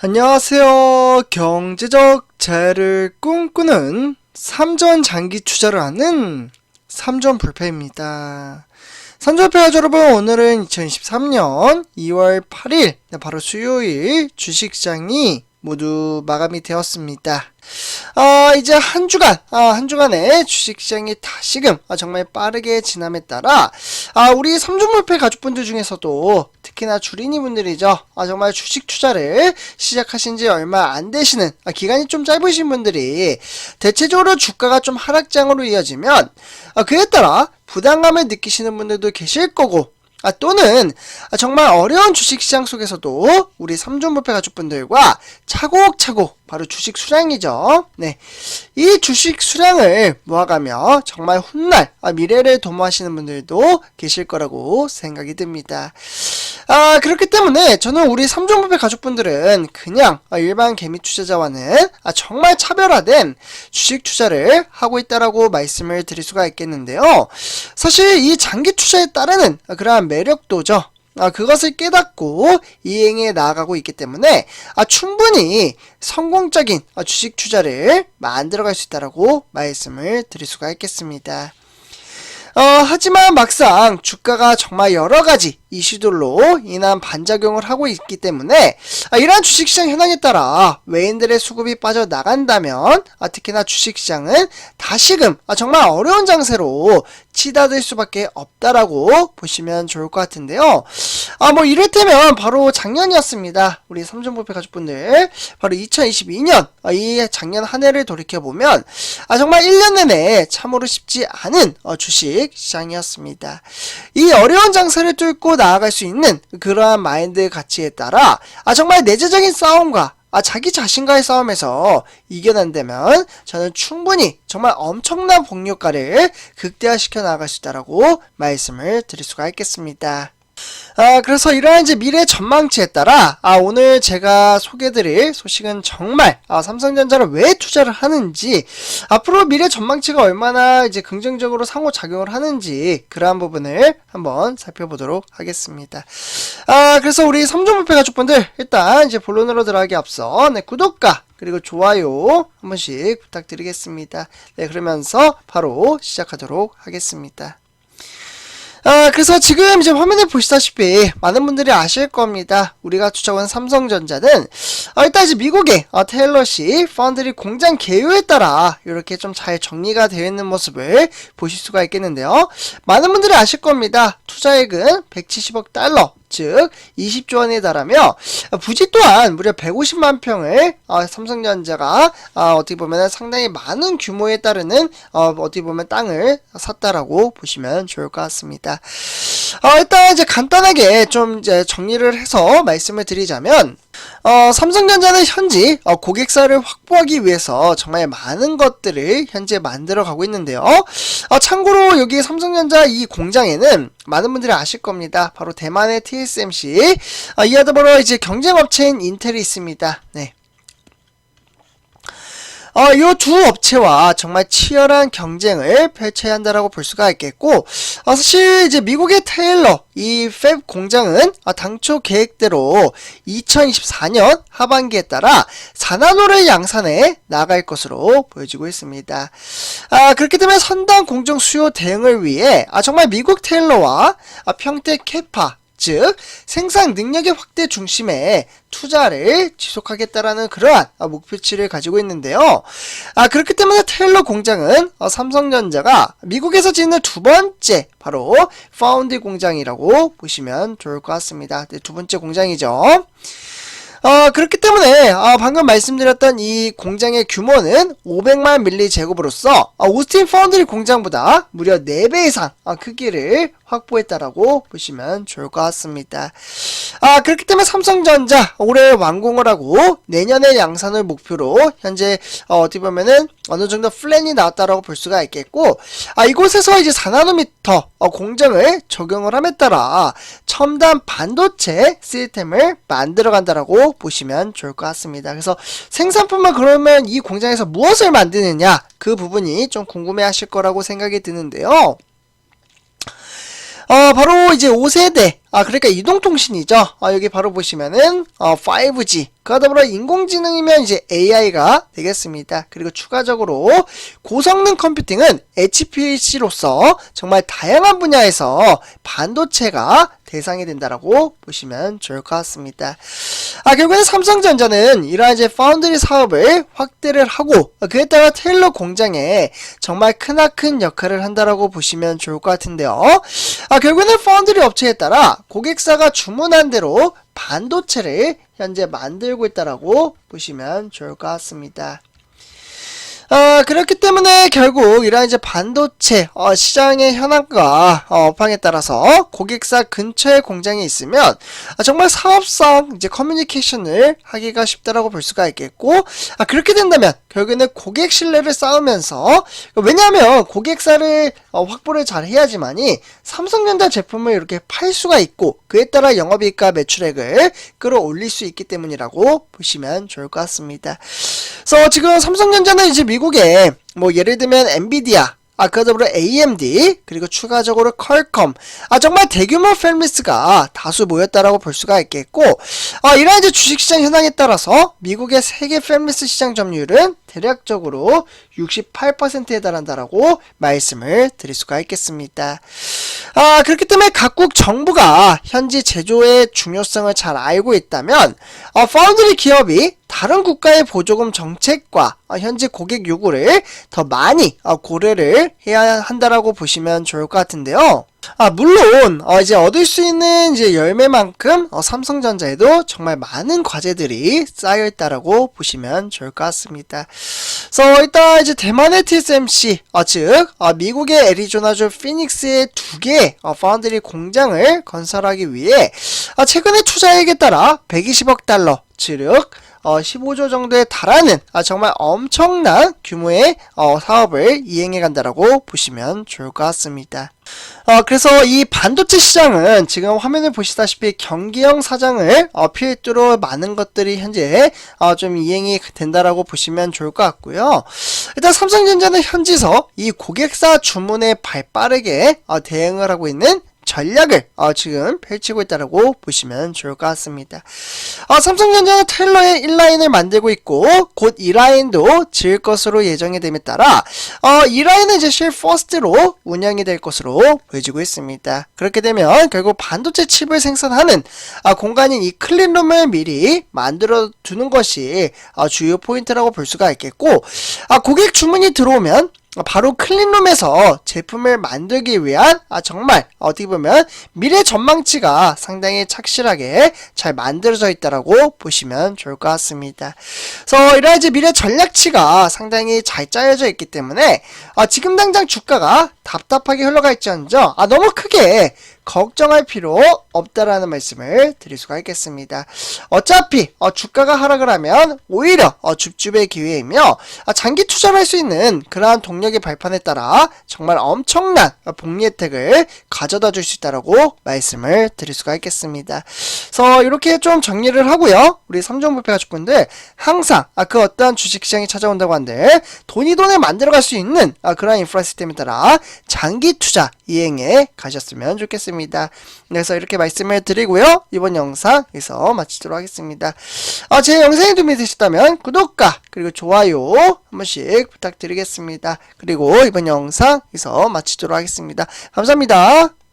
안녕하세요. 경제적 자유를 꿈꾸는 삼전 장기 투자를 하는 삼전 불패입니다. 삼전 불패 여러분 오늘은 2023년 2월 8일 바로 수요일 주식시장이 모두 마감이 되었습니다. 아, 이제 한 주간, 아, 한 주간의 주식시장이 다시금 아, 정말 빠르게 지남에 따라 아, 우리 삼중물패 가족분들 중에서도 특히나 주린이 분들이죠. 아, 정말 주식 투자를 시작하신 지 얼마 안 되시는 아, 기간이 좀 짧으신 분들이 대체적으로 주가가 좀 하락장으로 이어지면 아, 그에 따라 부담감을 느끼시는 분들도 계실 거고 아, 또는 아, 정말 어려운 주식시장 속에서도 우리 삼존부패 가족분들과 차곡차곡 바로 주식 수량이죠. 네. 이 주식 수량을 모아가며 정말 훗날 아, 미래를 도모하시는 분들도 계실 거라고 생각이 듭니다. 아, 그렇기 때문에 저는 우리 삼종부패 가족분들은 그냥 아, 일반 개미 투자자와는 아, 정말 차별화된 주식 투자를 하고 있다라고 말씀을 드릴 수가 있겠는데요. 사실 이 장기 투자에 따르는 그러한 매력도죠. 아, 그것을 깨닫고 이행해 나아가고 있기 때문에 아, 충분히 성공적인 아, 주식 투자를 만들어갈 수 있다라고 말씀을 드릴 수가 있겠습니다. 어, 하지만 막상 주가가 정말 여러 가지 이슈들로 인한 반작용을 하고 있기 때문에 아, 이러한 주식시장 현황에 따라 외인들의 수급이 빠져나간다면 아, 특히나 주식시장은 다시금 아, 정말 어려운 장세로 치닫을 수밖에 없다라고 보시면 좋을 것 같은데요. 아, 뭐 이를테면 바로 작년이었습니다. 우리 삼성부패 가족분들 바로 2022년 아, 이 작년 한 해를 돌이켜 보면 아, 정말 1년 내내 참으로 쉽지 않은 어, 주식 시장이었습니다. 이 어려운 장세를 뚫고 나아갈 수 있는 그러한 마인드 가치에 따라 아, 정말 내재적인 싸움과 아, 자기 자신과의 싸움에서 이겨낸다면 저는 충분히 정말 엄청난 복류가를 극대화시켜 나갈 수 있다라고 말씀을 드릴 수가 있겠습니다. 아, 그래서 이러한 이제 미래 전망치에 따라, 아, 오늘 제가 소개드릴 소식은 정말, 아, 삼성전자를 왜 투자를 하는지, 앞으로 미래 전망치가 얼마나 이제 긍정적으로 상호 작용을 하는지, 그러한 부분을 한번 살펴보도록 하겠습니다. 아, 그래서 우리 삼종 부패 가족분들, 일단 이제 본론으로 들어가기 앞서, 네, 구독과 그리고 좋아요 한 번씩 부탁드리겠습니다. 네, 그러면서 바로 시작하도록 하겠습니다. 아, 그래서 지금 이제 화면에 보시다시피 많은 분들이 아실 겁니다. 우리가 추적한 삼성전자는 아, 일단 이제 미국의 어, 테일러시 펀드리 공장 개요에 따라 이렇게 좀 잘 정리가 되어 있는 모습을 보실 수가 있겠는데요. 많은 분들이 아실 겁니다. 투자액은 170억 달러, 즉 20조 원에 달하며 부지 또한 무려 150만 평을 어, 삼성전자가 어, 어떻게 보면 상당히 많은 규모에 따르는 어, 어떻게 보면 땅을 샀다라고 보시면 좋을 것 같습니다. 어, 일단 이제 간단하게 좀 이제 정리를 해서 말씀을 드리자면 어, 삼성전자는 현재 어, 고객사를 확보하기 위해서 정말 많은 것들을 현재 만들어 가고 있는데요. 어, 참고로 여기 삼성전자 이 공장에는 많은 분들이 아실 겁니다. 바로 대만의 TSMC 어, 이와 더불어 이제 경쟁업체인 인텔이 있습니다. 네. 어, 이두 업체와 정말 치열한 경쟁을 펼쳐야 한다라고 볼 수가 있겠고, 어, 사실 이제 미국의 테일러 이 팹 공장은 어, 당초 계획대로 2024년 하반기에 따라 4나노를 양산해 나갈 것으로 보여지고 있습니다. 아, 그렇기 때문에 선당 공정 수요 대응을 위해 아, 정말 미국 테일러와 아, 평택 캐파 즉 생산 능력의 확대 중심에 투자를 지속하겠다라는 그러한 목표치를 가지고 있는데요. 아 그렇기 때문에 테일러 공장은 어, 삼성전자가 미국에서 짓는 두 번째 바로 파운드 공장이라고 보시면 좋을 것 같습니다. 네, 두 번째 공장이죠. 어, 그렇기 때문에 어, 방금 말씀드렸던 이 공장의 규모는 500만 밀리 제곱으로서 어, 오스틴 파운드리 공장보다 무려 4배 이상 어, 크기를 확보했다라고 보시면 좋을 것 같습니다. 아, 그렇기 때문에 삼성전자 올해 완공을 하고 내년에 양산을 목표로 현재 어, 어떻게 보면은 어느 정도 플랜이 나왔다라고 볼 수가 있겠고 아, 이곳에서 이제 4나노미터 어, 공정을 적용을 함에 따라 첨단 반도체 시스템을 만들어 간다라고 보시면 좋을 것 같습니다. 그래서 생산품만 그러면 이 공장에서 무엇을 만드느냐 그 부분이 좀 궁금해 하실 거라고 생각이 드는데요. 어, 바로 이제 5세대, 아, 그러니까 이동통신이죠. 아, 여기 바로 보시면은, 어, 5G. 그와 더불어 인공지능이면 이제 AI가 되겠습니다. 그리고 추가적으로 고성능 컴퓨팅은 HPC로서 정말 다양한 분야에서 반도체가 대상이 된다라고 보시면 좋을 것 같습니다. 아, 결국에는 삼성전자는 이러한 이제 파운드리 사업을 확대를 하고 그에 따라 테일러 공장에 정말 크나큰 역할을 한다라고 보시면 좋을 것 같은데요. 아, 결국에는 파운드리 업체에 따라 고객사가 주문한 대로 반도체를 현재 만들고 있다라고 보시면 좋을 것 같습니다. 어, 그렇기 때문에 결국 이런 이제 반도체 어, 시장의 현황과 어, 업황에 따라서 고객사 근처에 공장이 있으면 아, 정말 사업상 이제 커뮤니케이션을 하기가 쉽다라고 볼 수가 있겠고 아, 그렇게 된다면 결국에는 고객 신뢰를 쌓으면서 왜냐하면 고객사를 어, 확보를 잘 해야지만이 삼성전자 제품을 이렇게 팔 수가 있고 그에 따라 영업이익과 매출액을 끌어올릴 수 있기 때문이라고 보시면 좋을 것 같습니다. 그래서 지금 삼성전자는 이제 미국에 뭐 예를 들면 엔비디아 아, 그 더불어 AMD, 그리고 추가적으로 컬컴. 아, 정말 대규모 펠미스가 다수 모였다라고 볼 수가 있겠고, 아, 이러한 이제 주식시장 현황에 따라서 미국의 세계 펠미스 시장 점유율은 대략적으로 68%에 달한다라고 말씀을 드릴 수가 있겠습니다. 아, 그렇기 때문에 각국 정부가 현지 제조의 중요성을 잘 알고 있다면, 어, 파운드리 기업이 다른 국가의 보조금 정책과 어, 현지 고객 요구를 더 많이 어, 고려를 해야 한다라고 보시면 좋을 것 같은데요. 아, 물론, 어, 이제 얻을 수 있는 이제 열매만큼, 어, 삼성전자에도 정말 많은 과제들이 쌓여 있다라고 보시면 좋을 것 같습니다. 그래서 일단 이제 대만의 TSMC, 어, 즉, 어, 미국의 애리조나주 피닉스의 두 개의 어, 파운드리 공장을 건설하기 위해, 어, 최근의 투자액에 따라 120억 달러, 즉, 어, 15조 정도에 달하는 아, 정말 엄청난 규모의 어, 사업을 이행해 간다라고 보시면 좋을 것 같습니다. 어, 그래서 이 반도체 시장은 지금 화면을 보시다시피 경기형 사장을 어, 필두로 많은 것들이 현재 어, 좀 이행이 된다라고 보시면 좋을 것 같고요. 일단 삼성전자는 현지서 이 고객사 주문에 발 빠르게 어, 대응을 하고 있는 전략을 어, 지금 펼치고 있다라고 보시면 좋을 것 같습니다. 어, 삼성전자는 테일러의 1라인을 만들고 있고 곧 2라인도 지을 것으로 예정이 됨에 따라 어, 2라인은 이제 실 퍼스트로 운영이 될 것으로 보여지고 있습니다. 그렇게 되면 결국 반도체 칩을 생산하는 아, 공간인 이 클린룸을 미리 만들어 두는 것이 아, 주요 포인트라고 볼 수가 있겠고 아, 고객 주문이 들어오면 바로 클린룸에서 제품을 만들기 위한 아, 정말 어떻게 보면 미래 전망치가 상당히 착실하게 잘 만들어져 있다라고 보시면 좋을 것 같습니다. 그래서 이런 이제 미래 전략치가 상당히 잘 짜여져 있기 때문에 아, 지금 당장 주가가 답답하게 있지않죠 아, 너무 크게 걱정할 필요 없다라는 말씀을 드릴 수가 있겠습니다. 어차피 어, 주가가 하락을 하면 오히려 어, 줍줍의 기회이며 아, 장기 투자를 할 수 있는 그러한 동력의 발판에 따라 정말 엄청난 복리 혜택을 가져다 줄 수 있다라고 말씀을 드릴 수가 있겠습니다. 그래서 이렇게 좀 정리를 하고요. 우리 삼종부패 가족분들 항상 아, 그 어떠한 주식시장이 찾아온다고 한들 돈이 돈을 만들어갈 수 있는 아, 그러한 인프라 시스템에 따라 장기 투자 이행에 가셨으면 좋겠습니다. 그래서 이렇게 말씀을 드리고요. 이번 영상 여기서 마치도록 하겠습니다. 아, 제 영상이 도움이 되셨다면 구독과 그리고 좋아요 한 번씩 부탁드리겠습니다. 그리고 이번 영상 여기서 마치도록 하겠습니다. 감사합니다.